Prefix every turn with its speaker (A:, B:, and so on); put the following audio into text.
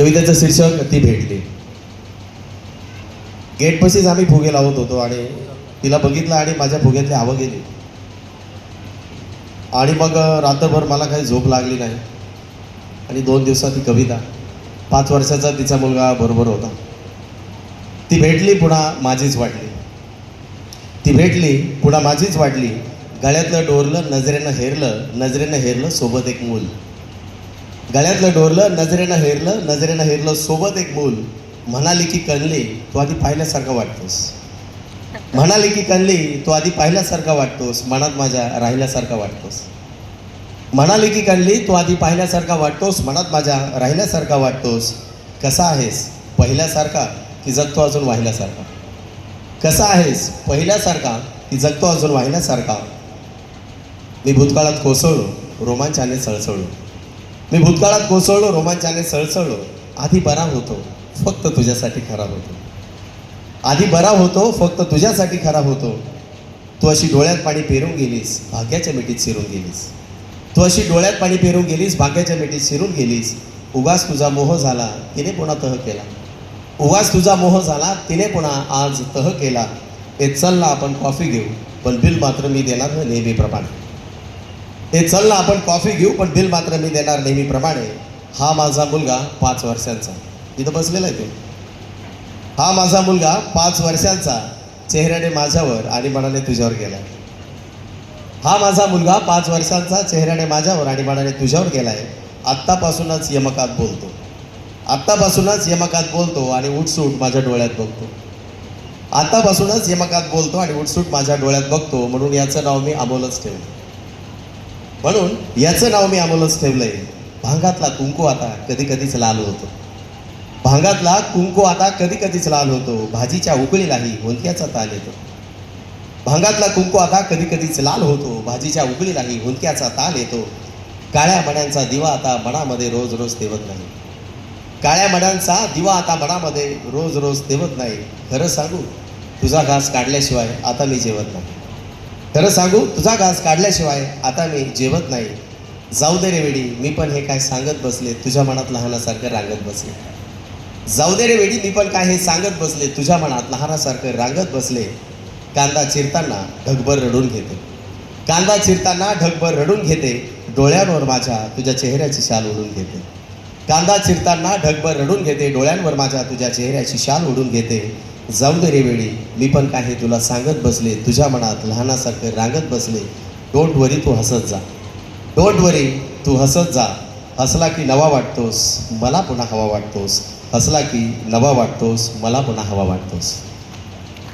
A: कवितेचं शीर्षक ती भेटली. गेटपशीच आम्ही फुगे लावत होतो आणि तिला बघितलं आणि माझ्या फुग्यातली हवं गेली. आणि मग रात्रभर मला काही झोप लागली नाही. आणि दोन दिवसात ती कविता पाच वर्षाचा तिचा मुलगा बरोबर होता. ती भेटली पुन्हा माझीच वाटली. ती भेटली पुन्हा माझीच वाटली. गळ्यातलं डोरलं नजरेनं हेरलं नजरेनं हेरलं सोबत एक मूल. गळ्यातलं डोरलं नजरेनं हेरलं नजरेनं हेरलं सोबत एक मूल म्हणाली की कणली तू आधी पाहिल्यासारखा वाटतोस. म्हणाली की कणली तू आधी पाहिल्यासारखा वाटतोस. मनात माझ्या राहिल्यासारखा वाटतोस. म्हणाली की कणली तू आधी पाहिल्यासारखा वाटतोस. मनात माझ्या राहिल्यासारखा वाटतोस. कसा आहेस? पहिल्यासारखा की जगतो अजून वाहिल्यासारखा? कसा आहेस? पहिल्यासारखा की जगतो अजून वाहिल्यासारखा? मी भूतकाळात कोसळलो. रोमांचाने सळसळलो. मी भूतकाळात कोसळलो रोमांचाने सळसळलो. आधी बरा होतो फक्त तुझ्यासाठी खराब होतो. आधी बरा होतो फक्त तुझ्यासाठी खराब होतो. तू अशी डोळ्यात पाणी पेरून गेलीस भाग्याच्या मिठीत शिरून गेलीस. तू अशी डोळ्यात पाणी पेरून गेलीस भाग्याच्या मिठीत शिरून गेलीस. उगाच तुझा मोह झाला तिने पुन्हा तह केला. उगाच तुझा मोह झाला तिने पुन्हा आज तह केला. ए चल ना आपण कॉफी घेऊ. पण बिल मात्र मी देणार नेहमीप्रमाणे हे चल ना आपण कॉफी घेऊ पण बिल मात्र मी देणार नेहमीप्रमाणे हा माझा मुलगा पाच वर्षांचा. इथं बसलेला आहे तो. हा माझा मुलगा पाच वर्षांचा चेहऱ्याने माझ्यावर आणि मनाने तुझ्यावर गेला हा माझा मुलगा पाच वर्षांचा चेहऱ्याने माझ्यावर आणि मनाने तुझ्यावर गेलाय. आत्तापासूनच यमकात बोलतो. आत्तापासूनच यमकात बोलतो आणि उठसूट माझ्या डोळ्यात बघतो. आत्तापासूनच यमकात बोलतो आणि उठसूट माझ्या डोळ्यात बघतो म्हणून याचं नाव मी अमोलच ठेवलं म्हणून याचं नाव मी अमोलच ठेवलंय. भांगातला कुंकू आता कधी कधीच लाल होतो. भांगातला कुंकू आता कधी कधीच लाल होतो. भाजीच्या उकळीलाही हुंदक्याचा ताल येतो. भांगातला कुंकू आता कधी कधीच लाल होतो. भाजीच्या उकळीलाही हुंदक्याचा ताल येतो. काळ्या मण्यांचा दिवा आता मनामध्ये रोज रोज तेवत नाही. काळ्या मण्यांचा दिवा आता मनामध्ये रोज रोज तेवत नाही. खरं सांगू तुझा घास काढल्याशिवाय आता मी जेवत नाही. खरं सांगू तुझा घास काढल्याशिवाय आता मी जेवत नाही. जाऊ दे रे वेडी मी पण हे काय सांगत बसले तुझ्या मनात लहानासारखं रांगत बसले. जाऊ दे रे वेडी मी पण काय हे सांगत बसले तुझ्या मनात लहानासारखं रांगत बसले. कांदा चिरताना ढगभर रडून घेते. कांदा चिरताना ढगभर रडून घेते डोळ्यांवर माझ्या तुझ्या चेहऱ्याची शाल ओढून घेते. कांदा चिरताना ढगभर रडून घेते डोळ्यांवर माझ्या तुझ्या चेहऱ्याची शाल ओढून घेते. जाऊ दे रे वेळी. मी पण काही तुला सांगत बसले तुझ्या मनात लहानासारखं रांगत बसले. डोंट वरी तू हसत जा. डोंट वरी तू हसत जा. हसला की नवा वाटतोस मला पुन्हा हवा वाटतोस. हसला की नवा वाटतोस मला पुन्हा हवा वाटतोस.